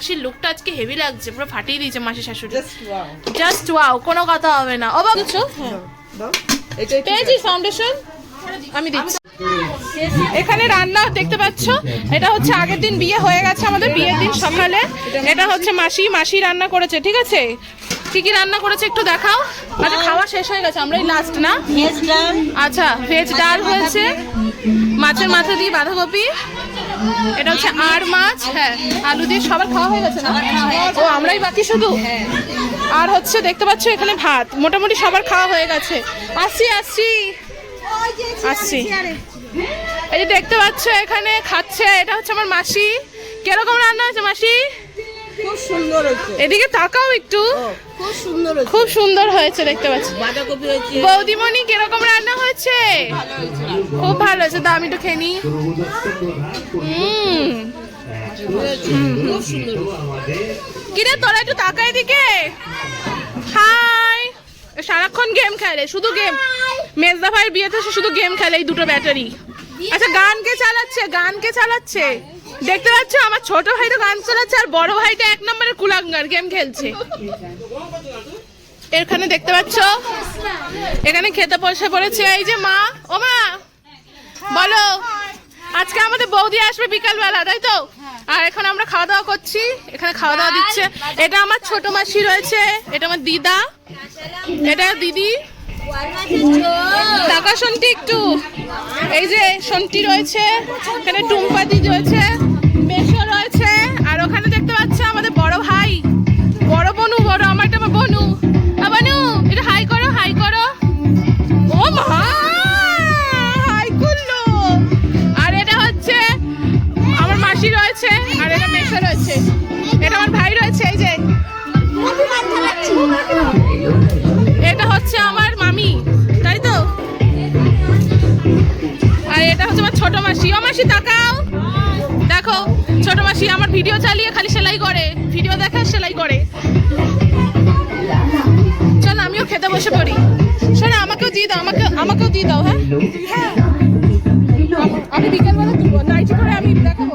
মাসির লুকটা আজকে হেভি লাগছে পুরো ফাটিয়ে দিয়েছে মাসির শাশুড়ি। জাস্ট ওয়াও কোনো কথা হবে না। ও বাবুছো পেয়েছি ফাউন্ডেশন আমি দিচ্ছি। এখানে রান্না দেখতে পাচ্ছ? এটা হচ্ছে আগের দিন বিয়ে হয়ে গেছে আমাদের বিয়ের দিন সকালে। এটা হচ্ছে মাসি মাসি রান্না করেছে ঠিক আছে? কি কি রান্না করেছে একটু দেখাও। আচ্ছা খাওয়া শেষ হয়ে গেছে আমরাই লাস্ট না? আচ্ছা ভেজ ডাল হয়েছে। মাছের মাথা দিয়ে বাঁধাকপি। এটা হচ্ছে আর মাছ হ্যাঁ আলু দিয়ে সবার খাওয়া হয়ে গেছে না? ও, আমরাই বাকি শুধু? আর হচ্ছে দেখতে পাচ্ছ এখানে ভাত, মোটামুটি সবার খাওয়া হয়ে গেছে। আসছি আসছি। আসছি। এই যে দেখতে পাচ্ছ এখানে খাচ্ছে, এটা হচ্ছে আমার মাসি। কীরকম রান্না হয়েছে মাসি? খুব সুন্দর হয়েছে। এদিকে তাকাও একটু। খুব সুন্দর হয়েছে। খুব সুন্দর হয়েছে দেখতে পাচ্ছি। বাঁধাকপি হয়েছে। বৌদিমণি কীরকম রান্না হয়েছে? খুব ভালো হয়েছে। দাও আমি একটু খেয়ে নিই। হুম। কিরে তোরা একটু তাকা এদিকে। হাই। সারাক্ষণ গেম খেলে শুধু গেম। মেজদা ভাইয়ের বিয়েতে শুধু গেম খেলে এই দুটো ব্যাটারি। আচ্ছা গান কে চালাচ্ছে গান কে চালাচ্ছে। দেখতে পাচ্ছ, আমার ছোট ভাই তো গান চালাচ্ছে আর বড় ভাইটা এক নম্বরের কুলাঙ্গার গেম খেলছে। এখানে দেখতে পাচ্ছ, এখানে খেতে বসে পড়েছে এই যে মা। ও মা, বলো, আজকে আমাদের বৌদি আসবে বিকালবেলা, তাই তো? আর এখন আমরা খাওয়া দাওয়া করছি, এখানে খাওয়া দাওয়া দিচ্ছে। এটা আমার ছোট মাসি রয়েছে, এটা আমার দিদা, এটা দিদি। টাকা শুনটি একটু, এই যে সন্টি রয়েছে, এখানে টুম্পা দিদি রয়েছে। বনু, বড় আমারটা আমার বনু। বনু, এটা হাই করো হাই করো। ও মা, হাই করল। আর এটা হচ্ছে আমার মাসি রয়েছে, আর এটা মেশো রয়েছে। এটা আমার ভাই রয়েছে, এই যে। এটা হচ্ছে আমার মামি, তাই তো? আর এটা হচ্ছে আমার ছোট মাসি। ও মাসি, তাকাও। দেখো, ছোট মাসি আমার ভিডিও চালিয়ে খালি সেলাই করে। ভিডিও দেখে বসে পড়ি। শোনো আমাকেও দিয়ে দাও আমাকে আমাকেও দিয়ে দাও হ্যাঁ? আমি বিকেলবেলা দিব নাইটি করে আমি দেখাবো।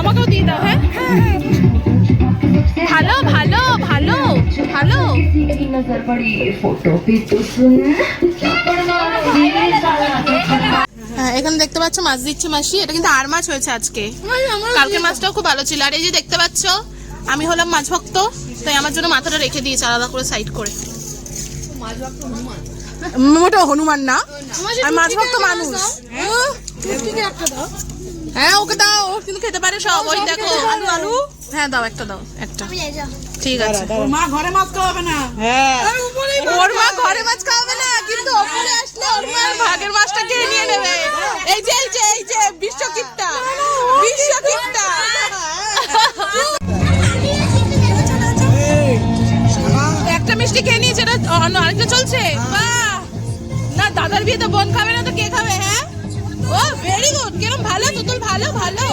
আমাকেও দিয়ে দাও হ্যাঁ? ভালো ভালো ভালো ভালো। হ্যাঁ, এখানে দেখতে পাচ্ছ মাছ দিচ্ছে মাসি। এটা কিন্তু আর মাছ হয়েছে আজকে। কালকে মাছটাও খুব ভালো ছিল। আর এই যে দেখতে পাচ্ছ আমি হলাম মাছ ভক্ত তাই আমার জন্য মাথাটা রেখে দিয়েছে আলাদা করে সাইড করে। মোটা হনুমান না? আমি মাছ ভক্ত মানুষ। হ্যাঁ? ওকে দাও। ও কিন্তু খেতে পারে সব ওই দেখো। আলু আলু? হ্যাঁ দাও একটা দাও একটা। ঠিক আছে। মা ঘরে মাছ খাওয়াবে না। হ্যাঁ। ওর মা ঘরে মাছ খাওয়াবে না কিন্তু ওপরে আসলে ওর মা ভাগের মাছটা খেয়ে নিয়ে নেবে? এই যে এই যে এই যে বিশ্বকিপটা। বিশ্বকিপটা। একটা মিষ্টি খেয়ে নিয়েছে এটা অন্য আরেকটা চলছে? বাহ! না দাদার বিয়ে তো বোন খাবে না তো কে খাবে হ্যাঁ? ও ভেরি গুড কিরম ভালো তুতুল ভালো ভালো।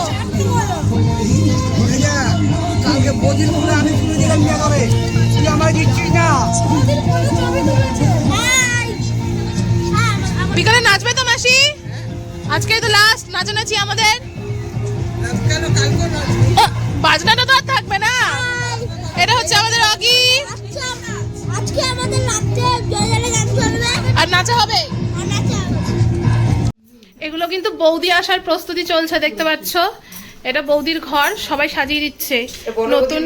কালকে বদির মুখে আমি শুনে দিলাম বিয়ে করে তুই আমার দিচ্ছিস না। বিকালে নাচবে তো মাসি? আজকে তো লাস্ট নাচানাচি আমাদের। বাজনাটা তো আর থাকবে না। এটা হচ্ছে আমাদের অগি। আজকে আমাদের জয়ালে গান চলবে। আর নাচা হবে? আর নাচা হবে। এগুলো কিন্তু বৌদি আসার প্রস্তুতি চলছে দেখতে পাচ্ছ? এটা বৌদির ঘর সবাই সাজিয়ে দিচ্ছে। নতুন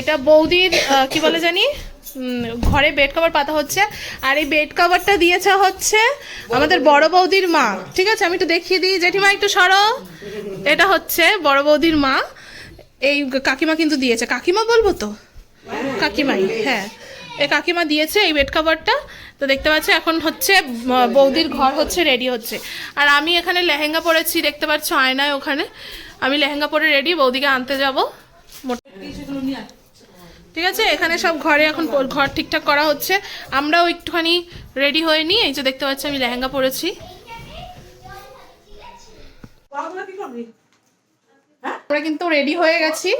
এটা বৌদির কি বলে জানি? ঘরে বেড কভার পাতা হচ্ছে। আর এই বেড কভারটা দিয়েছে হচ্ছে আমাদের বড় বৌদির মা। ঠিক আছে আমি একটু দেখিয়ে দিই। জেঠিমা একটু সরো। এটা হচ্ছে বড় বৌদির মা। এই কাকিমা কিন্তু দিয়েছে। কাকিমা বলব তো? কাকিমাই হ্যাঁ। এই কাকিমা দিয়েছে এই বেড কভারটা তো দেখতে পাচ্ছ এখন হচ্ছে বৌদির ঘর হচ্ছে রেডি হচ্ছে। আর আমি এখানে লেহেঙ্গা পরেছি দেখতে পাচ্ছ আয়নায় ওখানে। আমি লেহেঙ্গা পরে রেডি বৌদিকে আনতে যাব। ঠিক আছে এখানে সব ঘরে এখন ঘর ঠিকঠাক করা হচ্ছে। আমরাও একটুখানি রেডি হয়ে নিই। এই যে দেখতে পাচ্ছি আমি লেহেঙ্গা পরেছি। আমরা কিন্তু রেডি হয়ে গেছি।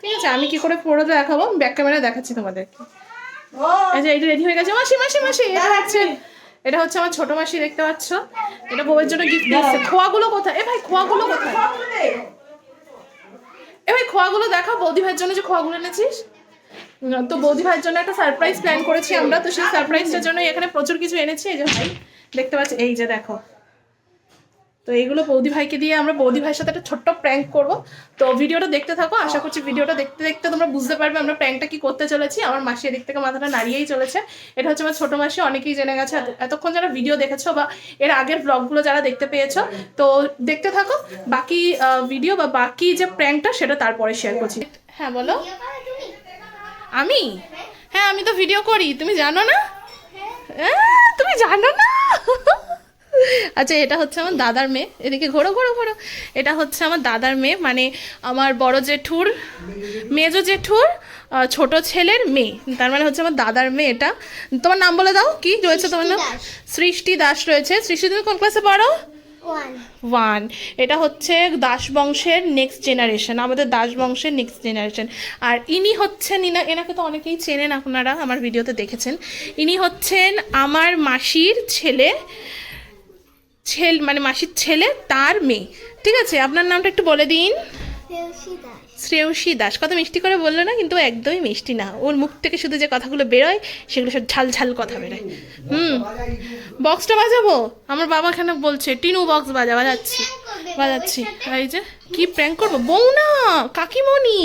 ঠিক আছে আমি কি করে পুরোটা দেখাবো? ব্যাক ক্যামেরা দেখাচ্ছি তোমাদেরকে। যে এটা রেডি হয়ে গেছে। মাসি মাসি মাসি এটা হচ্ছে এটা হচ্ছে আমার ছোট মাসি দেখতে পাচ্ছ? এটা বউয়ের জন্য গিফট দিয়েছে। খোয়াগুলো কোথায়? এ ভাই খোয়াগুলো কোথায়? এ ভাই খোয়াগুলো দেখা বৌদি ভাইয়ের জন্য যে খোয়াগুলো এনেছিস? তো বৌদি ভাইয়ের জন্য একটা সারপ্রাইজ প্ল্যান করেছি আমরা। তো সেই সারপ্রাইজটার জন্য এখানে প্রচুর কিছু এনেছি। এই যে ভাই দেখতে পাচ্ছি এই যে দেখো। তো এইগুলো বৌদি ভাইকে দিয়ে আমরা বৌদি ভাইয়ের সাথে একটা ছোট্ট প্র্যাঙ্ক করব। তো ভিডিওটা দেখতে থাকো আশা করছি ভিডিওটা দেখতে দেখতে তোমরা বুঝতে পারবে আমরা প্র্যাঙ্কটা কি করতে চলেছি। আমার মাসি এদিক থেকে মাথাটা নাড়িয়েই চলেছে। এটা হচ্ছে আমার ছোট মাসি অনেকেই জেনে গেছে। এতক্ষণ যারা ভিডিও দেখেছ বা এর আগের ব্লগগুলো যারা দেখতে পেয়েছ তো দেখতে থাকো। বাকি ভিডিও বা বাকি যে প্র্যাঙ্কটা সেটা তারপরে শেয়ার করছি। হ্যাঁ বলো। আমি? হ্যাঁ আমি তো ভিডিও করি। তুমি জানো না? আহ, তুমি জানো না? আচ্ছা এটা হচ্ছে আমার দাদার মেয়ে। এদিকে ঘোরো ঘোরো ঘোরো। এটা হচ্ছে আমার দাদার মেয়ে মানে আমার বড় জেঠুর মেজো জেঠুর ছোট ছেলের মেয়ে। তার মানে হচ্ছে আমার দাদার মেয়ে এটা। তোমার নাম বলে দাও কি রয়েছে তোমার নাম? সৃষ্টি দাস। রয়েছে। সৃষ্টি তুমি কোন ক্লাসে পড়ো? ওয়ান এটা হচ্ছে দাস বংশের নেক্সট জেনারেশন আমাদের দাস বংশের নেক্সট জেনারেশন আর ইনি হচ্ছেন ইনা এনাকে তো অনেকেই চেনেন আপনারা আমার ভিডিওতে দেখেছেন। ইনি হচ্ছেন আমার মাসির ছেলে ছেল মানে মাসির ছেলে তার মেয়ে। ঠিক আছে আপনার নামটা একটু বলে দিন। শ্রেয়সী দাস। কত মিষ্টি করে বলল না কিন্তু একদমই মিষ্টি না। ওর মুখ থেকে শুধু যে কথাগুলো বেরোয় সেগুলো সব ঝাল ঝাল কথা বেরোয়। হুম। বক্সটা বাজাবো? আমার বাবা এখানে বলছে? টিনু বক্স বাজা বাজাচ্ছি। বাজাচ্ছি। এই যে কি প্র্যাঙ্ক করব? বউ না কাকিমণি।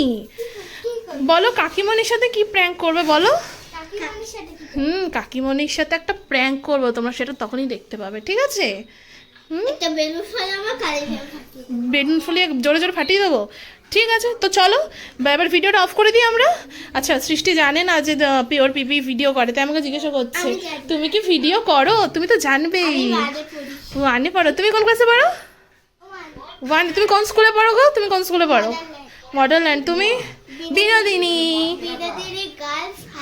বলো কাকিমণির সাথে কি প্র্যাঙ্ক করবে বলো। হুম কাকিমণির সাথে একটা প্র্যাঙ্ক করব তোমরা সেটা তখনই দেখতে পাবে ঠিক আছে? বেলুন ফুলিয়ে জোরে জোরে ফাটিয়ে দেবো? ঠিক আছে তো চলো এবার ভিডিওটা অফ করে দিই আমরা। আচ্ছা সৃষ্টি জানে না যে পিওর পিপি ভিডিও করে তাই আমাকে জিজ্ঞাসা করছে তুমি কি ভিডিও করো? তুমি তো জানবেই। ওয়ানে পড়ো। তুমি কোন ক্লাসে পড়ো? ওয়ান তুমি কোন স্কুলে পড়ো গো? তুমি কোন স্কুলে পড়ো? মডেল ল্যান্ড তুমি? বিনোদিনী।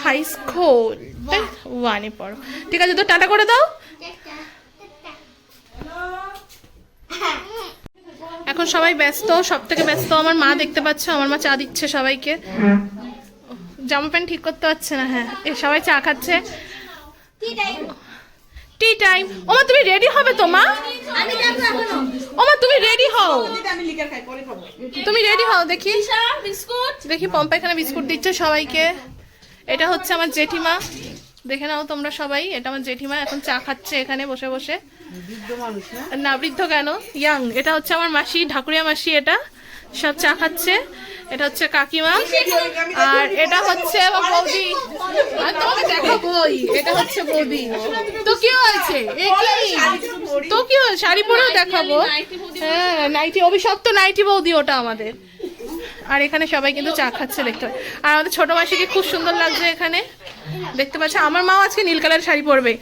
হাই স্কুল ওয়ানে পড়ো। ঠিক আছে তো টাটা করে দাও। এখন সবাই ব্যস্ত সব থেকে ব্যস্ত আমার মা দেখতে পাচ্ছ আমার মা চা দিচ্ছে সবাইকে। জামা প্যান্ট ঠিক করতে পারছে না হ্যাঁ। এ সবাই চা খাচ্ছে। টি টাইম ওমা তুমি রেডি হবে তো মা? আমি যাব এখনও। ওমা তুমি রেডি হও। তুমি রেডি হও দেখি। বিস্কুট। দেখি পম্পা এখানে বিস্কুট দিচ্ছে সবাইকে। এটা হচ্ছে আমার জেঠিমা। দেখে নাও তোমরা সবাই এটা আমার জেঠিমা এখন চা খাচ্ছে এখানে বসে বসে। না বৃদ্ধ কেন? ইয়াং এটা হচ্ছে আমার মাসি ঢাকুরিয়া মাসি এটা। সব চা খাচ্ছে। এটা হচ্ছে কাকিমা। আর এটা হচ্ছে বৌদি। এটা হচ্ছে বৌদি। তো কি হয়েছে? তো কি হয়েছে? শাড়ি পরেও দেখাবো। হ্যাঁ নাইটি অভিশপ্ত নাইটি বৌদি ওটা আমাদের। আর এখানে সবাই কিন্তু চা খাচ্ছে দেখতে। আর আমাদের ছোট মাসিকে খুব সুন্দর লাগছে এখানে। দেখতে পাচ্ছি? আমার মাও আজকে নীল কালার শাড়ি পরবে।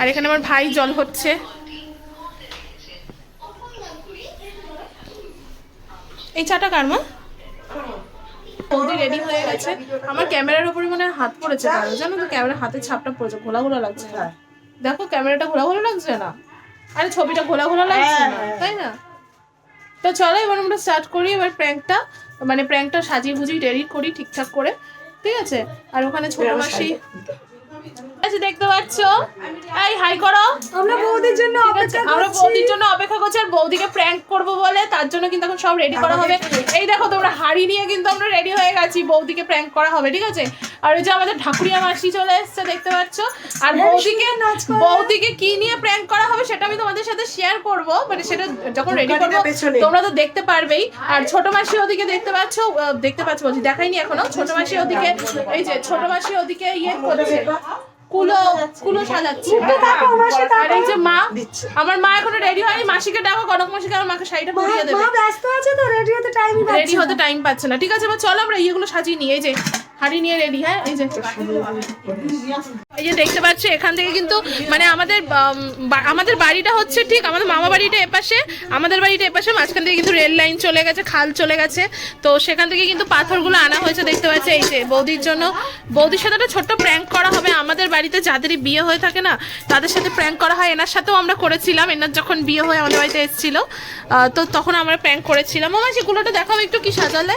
আর এখানে আমার ভাই জল হচ্ছে। এই চাটা কার মা? বৌদি রেডি হয়ে গেছে। আমার ক্যামেরার উপরে মনে হয় হাত পড়েছে কারও। জানো তো ক্যামেরার হাতের ছাপটা পড়েছে ঘোলা ঘোলা লাগছে। দেখো ক্যামেরাটা ঘোলা ঘোলা লাগছে না? আরে ছবিটা ঘোলা ঘোলা লাগছে না? তাই না? তো চলো এবার আমরা স্টার্ট করি। এবার প্র্যাঙ্কটা মানে প্র্যাঙ্কটা সাজিয়ে গুজিয়ে রেডি করি ঠিকঠাক করে। ঠিক আছে? আর ওখানে ছোট মাসি আচ্ছা দেখতে পাচ্ছ? এই হাই করো। আমরা বৌদির জন্য আছে, আমরা বৌদির জন্য অপেক্ষা করছি আর বৌদিকে প্র্যাঙ্ক করব বলে তার জন্য কিন্তু এখন সব রেডি করা হবে। এই দেখো তোমরা হাড়ি নিয়ে কিন্তু আমরা রেডি হয়ে গেছি বৌদিকে প্র্যাঙ্ক করা হবে ঠিক আছে? আর ওই যে আমাদের ঠাকুরিয়া মাসি চলে এসেছে দেখতে পাচ্ছ? আর বৌদিকে বৌদিকে কি নিয়ে প্র্যাঙ্ক করা হবে সেটা আমি তোমাদের সাথে শেয়ার করব মানে সেটা যখন রেডি করব তোমরা তো দেখতে পারবেই। আর ছোট মাসি ওদিকে দেখতে পাচ্ছ দেখতে পাচ্ছ বলছি দেখাইনি এখনও। ছোট মাসি ওদিকে এই যে ছোট মাসি ওদিকে ইয়ে করছে। কুলো কুলো সাজাচ্ছে। আর এই যে মা আমার মা এখনও রেডি হয়নি মাসিকে ডাকো কনক মাসিকে আমার মাকে শাড়িটা পরিয়ে দেবে। মা ব্যস্ত আছে তো রেডি হতে টাইমই রেডি হতে টাইম পাচ্ছে না। ঠিক আছে এবার চলো আমরা ইয়েগুলো সাজিয়ে নিয়ে এই যে হাড়ি নিয়ে রেডি হ্যাঁ? এই যে এই যে দেখতে পাচ্ছ, এখান থেকে কিন্তু মানে আমাদের আমাদের বাড়িটা হচ্ছে ঠিক আমাদের মামা বাড়িটা এপাশে, আমাদের বাড়িটা এপাশে, মাঝখান থেকে কিন্তু রেল লাইন চলে গেছে, খাল চলে গেছে। তো সেখান থেকে কিন্তু পাথরগুলো আনা হয়েছে, দেখতে পাচ্ছি, এই যে বৌদির জন্য। বৌদির সাথে একটা ছোট্ট প্র্যাঙ্ক করা হবে। আমাদের বাড়িতে যাদেরই বিয়ে হয়ে থাকে না, তাদের সাথে প্র্যাঙ্ক করা হয়। এনার সাথেও আমরা করেছিলাম, এনার যখন বিয়ে হয়ে আমাদের বাড়িতে এসেছিল। তো তখন আমরা প্র্যাঙ্ক করেছিলাম। ও মাসি কুলোটা দেখাও একটু কি সাজালে।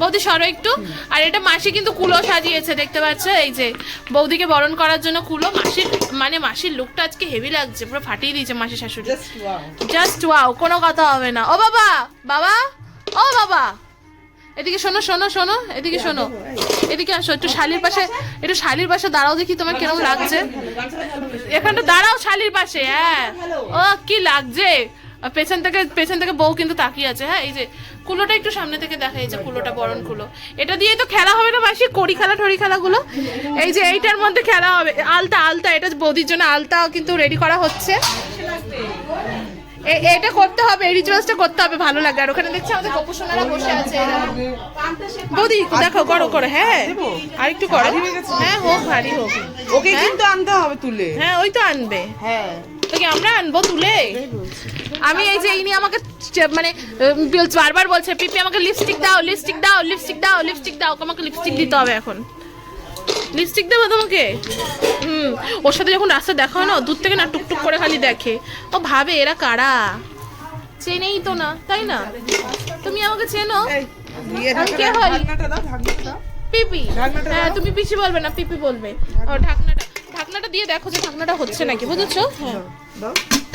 বৌদি সরো একটু। আর এটা মাসি কিন্তু কুলো সাজিয়েছে দেখতে পাচ্ছ? এই যে বৌদিকে বরণ করার জন্য কুলো। মাসির মানে মাসির লুকটা আজকে হেভি লাগছে পুরো ফাটিয়ে দিয়েছে মাসি শাশুড়ি। জাস্ট ওয়াও কোনো কথা হবে না। ও বাবা বাবা ও বাবা। এদিকে শোনো শোনো শোনো এদিকে শোনো। এদিকে আসো একটু শালির পাশে একটু শালির পাশে দাঁড়াও দেখি তোমার কীরকম লাগছে। এখানটা দাঁড়াও শালির পাশে হ্যাঁ। ও কি লাগছে। পেছন থেকে পেছন থেকে বউ কিন্তু তাকিয়ে আছে হ্যাঁ এই যে কুলোটা একটু সামনে থেকে দেখা এই যে কুলোটা বরণ কুলো। এটা দিয়ে তো খেলা হবে না মাসি? কড়ি খেলা ঠড়ি খেলাগুলো? এই যে এইটার মধ্যে খেলা হবে। আলতা আলতা এটা বৌদির জন্য আলতা কিন্তু রেডি করা হচ্ছে। এটা করতে হবে এই রিচুয়ালসটা করতে হবে ভালো লাগে। আর ওখানে দেখছি আমাদের গোপুসোনারা বসে আছে। বৌদি দেখো করো? করো হ্যাঁ? আর একটু করো। হ্যাঁ হোক ভারী হোক। ওকে হ্যাঁ? কিন্তু আনতে হবে তুলে। হ্যাঁ ওই তো আনবে। হ্যাঁ। তো আমরা আনব তুলে? আমি এই যে ইনি আমাকে মানে বারবার বলছে পিপি আমাকে লিপস্টিক দাও লিপস্টিক দাও লিপস্টিক দাও লিপস্টিক দাও আমাকে লিপস্টিক দিতে হবে এখন। লিপস্টিক দেবো তোমাকে? হুম ওর সাথে যখন রাস্তা দেখা হয় না দূর থেকে না টুকটুক করে খালি দেখে। ও ভাবে এরা কারা? চেনেই তো না তাই না? তুমি আমাকে চেনো? আমি কে হই? পিপি। হ্যাঁ তুমি পিসি বলবে না পিপি বলবে। ও ঢাকনাটা। ঢাকনাটা দিয়ে দেখো যে ঢাকনাটা হচ্ছে নাকি বুঝেছ? হ্যাঁ। দাও।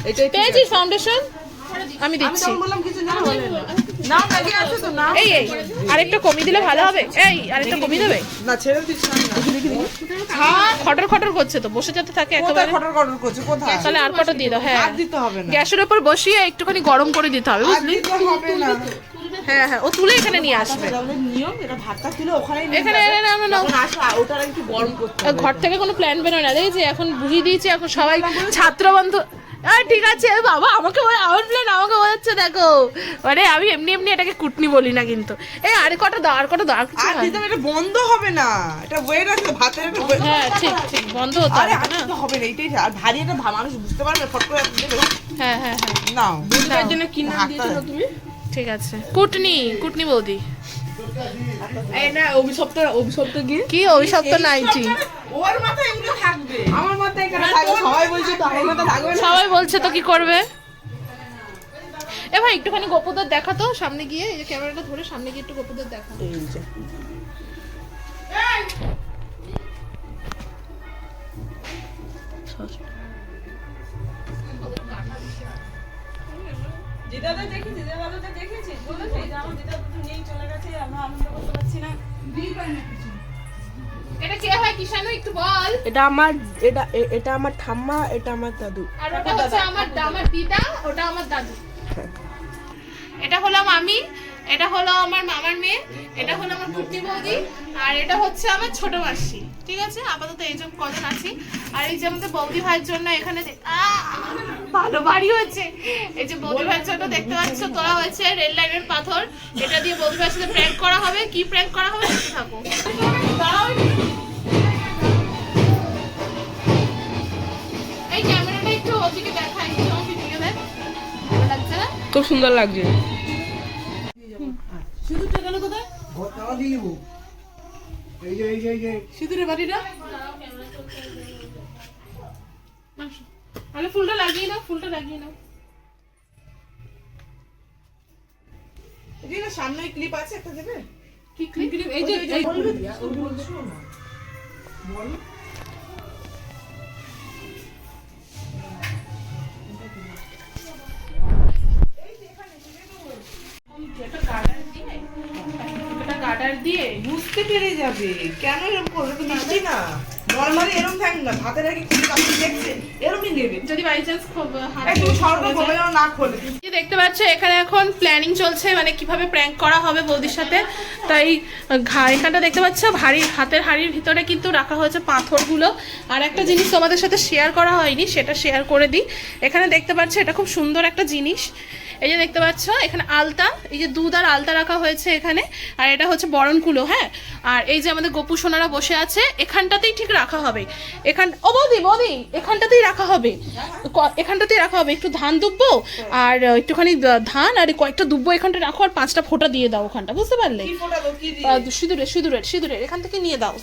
এটাই পেয়েছি ফাউন্ডেশন আমি দিচ্ছি। তখন বললাম কিছু জানো নাও নাকি আছে তো নাও। এই এই আরেকটা কমিয়ে দিলে ভালো হবে। এই আরেকটা কমিয়ে দেবে? না ছেড়ে দিচ্ছি না। দেখি দেখি। খটর খটর করছে তো বসে যাতে থাকে একেবারে। খটর খটর করছে? কোথায়? তাহলে আর কটা দিয়ে দাও হ্যাঁ। আর দিতে হবে না। গ্যাসের উপর বসিয়ে একটুখানি গরম করে দিতে হবে আর বুঝলি? দিতে হবে না। হ্যাঁ হ্যাঁ ও তুলে এখানে নিয়ে আসবে। নিয়ম এটা ভাতটা তুলে ওখানেই এখানে নাও। যখন আসবে একটু গরম করতে ঘর থেকে কোনো প্ল্যান বেরোয় না। দেখেছি এখন বুঝিয়ে দিয়েছি এখন সবাই ছাত্র বন্ধু ঠিক আছে বাবা আমাকে বলে আমার প্ল্যান আমাকে বোঝাচ্ছে দেখো। মানে আমি এমনি এমনি এটাকে কুটনি বলি না কিন্তু। এই আরে কটা দাও আর কটা দাও আর কিছু আর দিতে হবে, এটা বন্ধ হবে না। এটা ওয়েট আছে ভাতের একটা হ্যাঁ ঠিক ঠিক বন্ধ হতে আরে হবে আর না দিতে হবে না এটাই আর ভারী একটা মানুষ বুঝতে পারবে ফট করে হ্যাঁ হ্যাঁ হ্যাঁ। নাও। দাও। জন্য কি নাম দিয়েছ তুমি? ঠিক আছে। কুটনি কুটনি বৌদি। এই না অভিশপ্ত অভিশপ্ত গিয়ে কি অভিশপ্ত নাইটি ওর মাথায় এগুলো থাকবে। আমার মাথায় কেন থাকবে সবাই বলছে তো আমার মাথায় থাকবে না। সবাই বলছে তো কি করবে? এ ভাই একটুখানি গোপুদের দেখা তো সামনে গিয়ে এই যে ক্যামেরাটা ধরে সামনে গিয়ে একটু গোপুদের দেখা। এই যে। দিদাদের দেখেছি দিদাদের দেখেছিস বলেছি যে আমার দিদা তো নিয়েই চলে গেছে আমরা আনন্দ করতে পারছি না। এটা কে হয় কিষানু একটু বল। এটা আমার এটা এটা আমার ঠাম্মা এটা আমার দাদু। আর ওটা হচ্ছে আমার আমার দিদা ওটা আমার দাদু। এটা হলাম আমি। এটা হলো আমার মামার মেয়ে, এটা হলো আমার কুটনি বৌদি, আর এটা হচ্ছে আমার ছোট মাসি, ঠিক আছে? আপাতত এই যে কজন আছি। আর এই যে আমাদের বৌদি ভাইয়ের জন্য এখানে ভালো বাড়ি হয়েছে। এই যে বৌদি ভাইয়ের জন্য দেখতে পাচ্ছ, তোলা হয়েছে রেল লাইনের পাথর। এটা দিয়ে বৌদি ভাইয়ের সাথে প্র্যাঙ্ক করা হবে। কি প্র্যাঙ্ক করা হবে দেখতে থাকো। এই ক্যামেরাটা একটু ওদিকে দেখাই দেখ? খুব সুন্দর লাগছে। দিয়ে দেবো। এই যে এই যে এই যে। সিঁদুরের বাড়িটা তাহলে ফুলটা লাগিয়ে নাও ফুলটা লাগিয়ে নাও। এই যে সামনে ক্লিপ আছে একটা দেবে? কি ক্লিপ এই যে এই একটা দিয়ে বুঝতে পেরে যাবে। কেন এরকম করবে? তো মিষ্টি না। নর্মালি এরকম থাক না। ভাতের আগে ক্লিপ আপনি দেখছেন এরকমই দেবে। যদি বাই চান্স এই সরকার বলে যেন না খোলে দেখতে পাচ্ছ এখানে এখন প্ল্যানিং চলছে মানে কীভাবে প্র্যাঙ্ক করা হবে বৌদির সাথে। তাই এখানটা দেখতে পাচ্ছ ভারী হাতের হাড়ির ভিতরে কিন্তু রাখা হয়েছে পাথরগুলো। আর একটা জিনিস তোমাদের সাথে শেয়ার করা হয়নি সেটা শেয়ার করে দিই। এখানে দেখতে পাচ্ছ এটা খুব সুন্দর একটা জিনিস। এই যে দেখতে পাচ্ছ এখানে আলতা এই যে দুধ আর আলতা রাখা হয়েছে এখানে আর এটা হচ্ছে বরণকুলো হ্যাঁ? আর এই যে আমাদের গোপু সোনারা বসে আছে এখানটাতেই ঠিক রাখা হবে। এখান ও বৌদি বৌদি এখানটাতেই রাখা হবে। এখানটাতেই রাখা হবে একটু ধান দুব্বো আর একটুখানি ধান আর কয়েকটা দুব্বো এখানটা রাখো আর পাঁচটা ফোঁটা দিয়ে দাও ওখানটা বুঝতে পারলে? সিঁদুরের সিঁদুরের সিঁদুরের এখান থেকে নিয়ে দাও।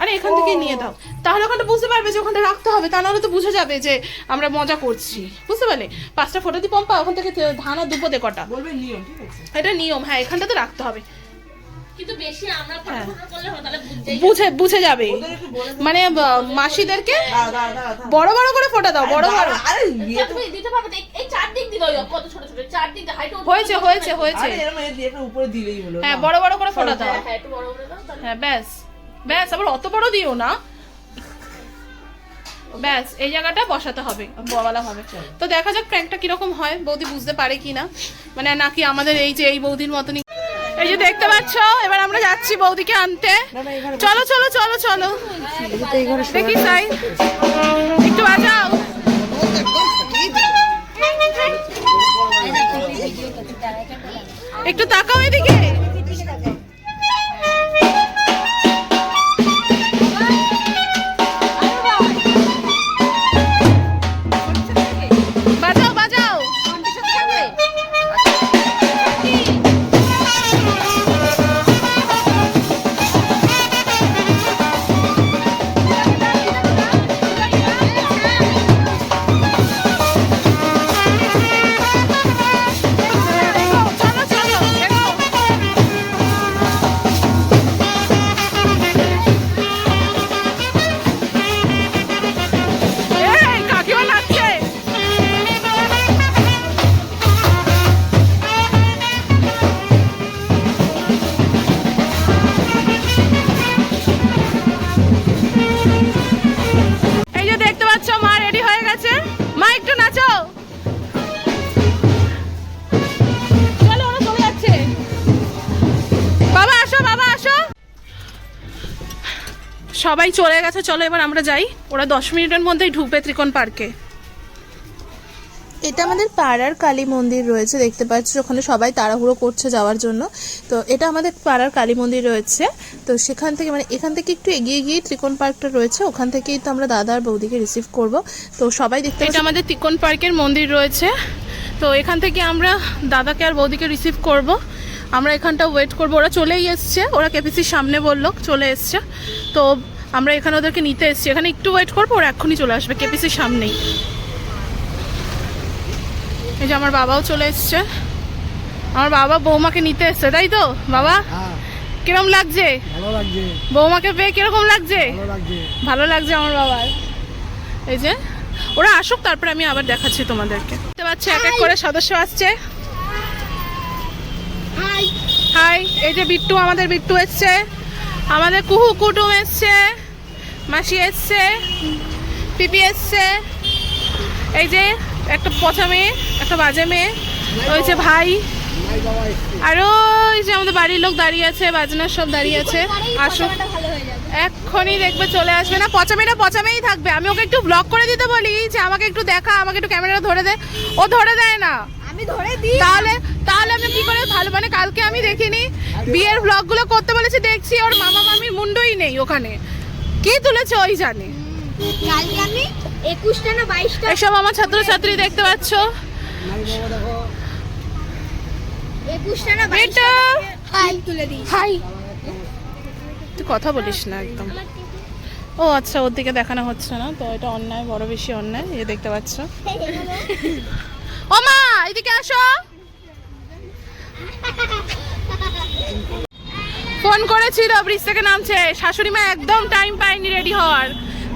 আরে এখান থেকে নিয়ে দাও। তাহলে ওখানটা বুঝতে পারবে যে ওখানটা রাখতে হবে তা নাহলে তো বুঝে যাবে যে আমরা মজা করছি। বুঝতে পারলে? পাঁচটা ফোটা দিয়ে পম্পা ওখান থেকে ধান আর দুব্বো দে কটা। বলবে নিয়ম ঠিক আছে? এটা নিয়ম হ্যাঁ এখানটাতে রাখতে হবে। কিন্তু বেশি আমরা হ্যাঁ। বুঝে বুঝে যাবে। মানে মাসিদেরকে। বড় বড় করে ফোটা দাও বড় বড়। আরে বিয়ে তো তুমি দিতে পারবে এই- এই চার দিক দিয়ে কত ছোট ছোট চার দিক হাইট হয়েছে হয়েছে হয়েছে। আরে এরকম এর দিয়ে একটা উপরে দিলেই হলো হ্যাঁ বড় বড় করে ফোটা দাও। হ্যাঁ একটু বড় করে দাও হ্যাঁ ব্যাস। ব্যাস, আবার অত বড় দিও না। ব্যাস, এই জায়গাটা বসাতে হবে বলা হবে। তো দেখা যাক প্র্যাঙ্কটা কীরকম হয়, বৌদি বুঝতে পারে কি না মানে নাকি আমাদের এই যে এই বৌদির মতনই এই যে দেখতে পাচ্ছ, এবার আমরা যাচ্ছি বৌদিকে আনতে। চলো চলো চলো চলো। দেখি তাই একটু বাজাও একটু তাকাও এদিকে। সবাই চলে গেছে চলো এবার আমরা যাই। ওরা দশ মিনিটের মধ্যেই ঢুকবে ত্রিকোণ পার্কে। এটা আমাদের পাড়ার কালী মন্দির রয়েছে দেখতে পাচ্ছ ওখানে সবাই তাড়াহুড়ো করছে যাওয়ার জন্য। তো এটা আমাদের পাড়ার কালী মন্দির রয়েছে। তো সেখান থেকে মানে এখান থেকে একটু এগিয়ে গিয়ে ত্রিকোণ পার্কটা রয়েছে ওখান থেকেই তো আমরা দাদা আর বৌদিকে রিসিভ করব। তো সবাই দেখতে এটা আমাদের ত্রিকোণ পার্কের মন্দির রয়েছে। তো এখান থেকে আমরা দাদাকে আর বৌদিকে রিসিভ করব। আমরা এখানটা ওয়েট করব। ওরা চলেই এসছে। ওরা কেপিসির সামনে বলল চলে এসছে। তো আমরা এখানে ওদেরকে নিতে এসছি। এখানে একটু ওয়েট করব ওরা এক্ষুনি চলে আসবে কেপিসির সামনেই। এই যে আমার বাবাও চলে এসছে। আমার বাবা বৌমাকে নিতে এসছে তাই তো? বাবা কিরম লাগছে? বৌমাকে পেয়ে কীরকম লাগছে? ভালো লাগছে। ভালো লাগছে আমার বাবার। এই যে ওরা আসুক তারপরে আমি আবার দেখাচ্ছি তোমাদেরকে। দেখতে পাচ্ছি এক এক করে সদস্য আসছে। হাই এই যে বিট্টু আমাদের বিট্টু এসছে। আমাদের কুহু কুটুম এসছে, মাসি এসছে, পিপি এসছে। এই যে একটা পচা মেয়ে, একটা বাজে মেয়ে ওই যে ভাই। আর ওই যে আমাদের বাড়ির লোক দাঁড়িয়ে আছে বাজনার সব দাঁড়িয়ে আছে। আসুক এক্ষুনি দেখবে চলে আসবে না। পচামেটা পচামেই থাকবে। আমি ওকে একটু ব্লক করে দিতে বলি, যে আমাকে একটু দেখা, আমাকে একটু ক্যামেরা ধরে দে। ও ধরে দেয় না। আমি ধরে দিই। তাহলে তাহলে আমি কি করে ভালো মানে কালকে আমি দেখিনি। বিয়ের ব্লগগুলো করতে বলেছি দেখছি ওর মামা মামির মুন্ডই নেই ওখানে। কি তুলেছে ওই জানে। কালকে আমি একুশটা না বাইশটা এসব আমার ছাত্রছাত্রী দেখতে পাচ্ছ। একুশটা না বেটা হাই তুলে দিই হাই। তুই কথা বলিস না একদম। ও আচ্ছা ওর দিকে দেখানো হচ্ছে না তো এটা অন্যায় বড় বেশি অন্যায় এই দেখতে পাচ্ছ। ও মা এদিকে আসো। ফোন করেছিল ব্রিজ থেকে নামছে। শাশুড়ি মা একদম টাইম পায়নি রেডি হওয়ার।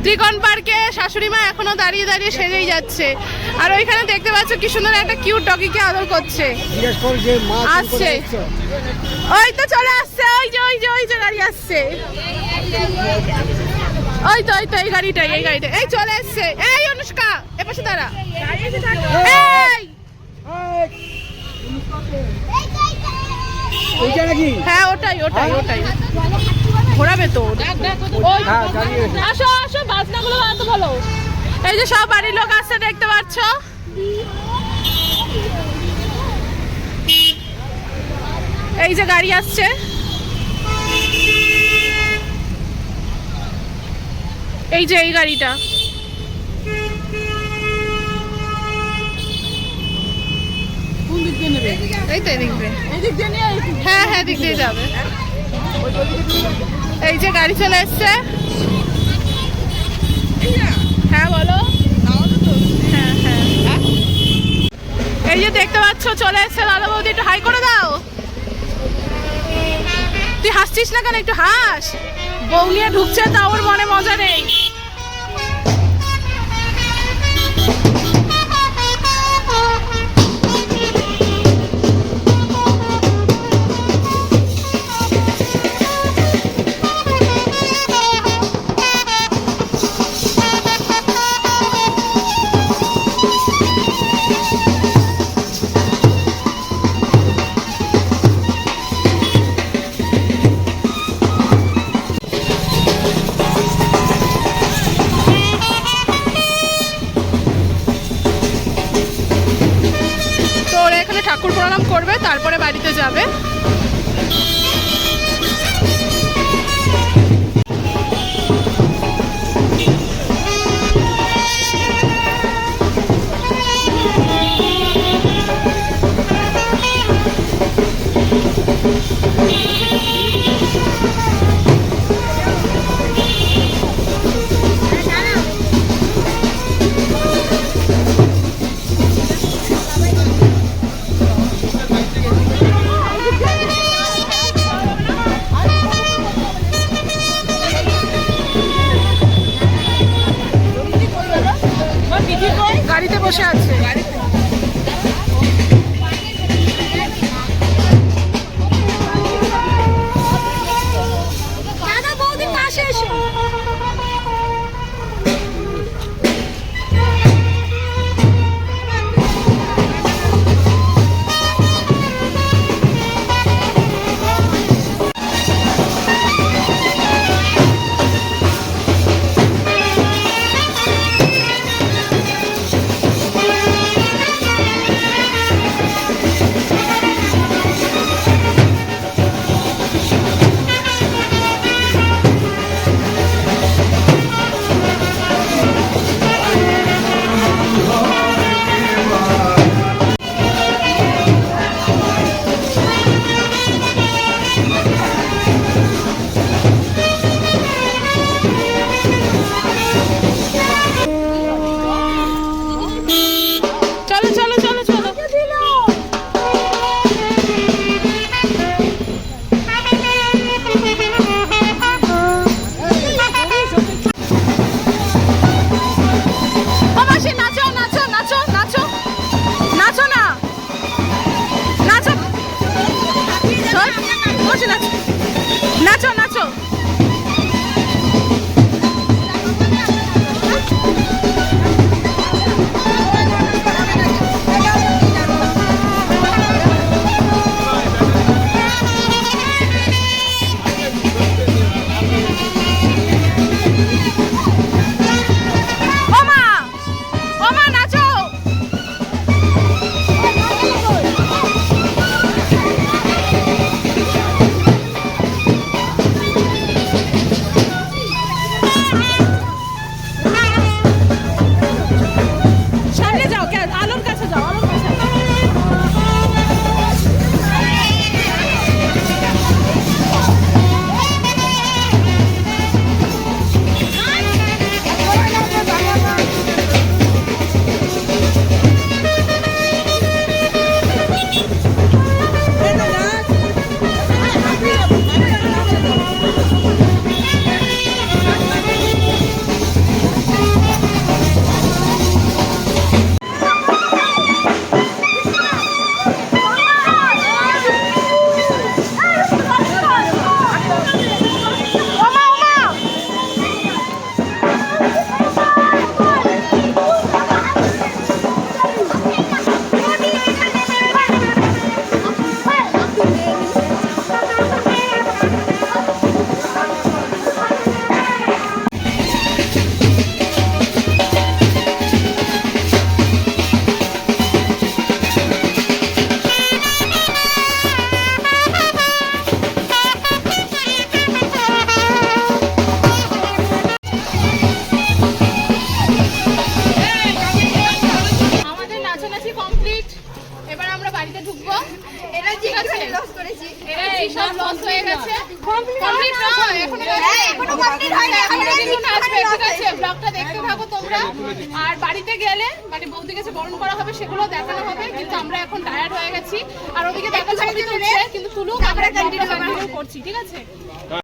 ত্রিকোণ পার্কে শাশুড়ি মা এখনও দাঁড়িয়ে দাঁড়িয়ে সেজেই যাচ্ছে। আর ওইখানে দেখতে পাচ্ছ কি সুন্দর একটা কিউট ডগিকে আদর করছে। আসছে। ওই তো চলে আসছে ওই যে ওই যে ওই যে গাড়ি আসছে। ওই তো ওই তো এই গাড়িটাই এই গাড়িটা এই চলে এসছে। এই অনুষ্কা এ পাশে দাঁড়া এই ওইটা নাকি হ্যাঁ ওটাই ওটাই ওটাই। ঘোরাবে তো ওই হ্যাঁ দাঁড়িয়ে আসো আসো বাজনাগুলো বাজতে বলো এই যে সব বাড়ির লোক আসছে দেখতে পাচ্ছ? এই যে গাড়ি আসছে। এই যে এই গাড়িটা। এই তো এদিক দিয়ে। হ্যাঁ হ্যাঁ দিক দিয়ে যাবে। এই যে গাড়ি চলে এসছে। হ্যাঁ বলো। হ্যাঁ হ্যাঁ। এই যে দেখতে পাচ্ছ চলে এসছে দাদা বৌদি একটু হাই করে দাও। তুই হাসছিস না কেন? একটু হাস। বউ নিয়ে ঢুকছে তা ওর মনে মজা নেই।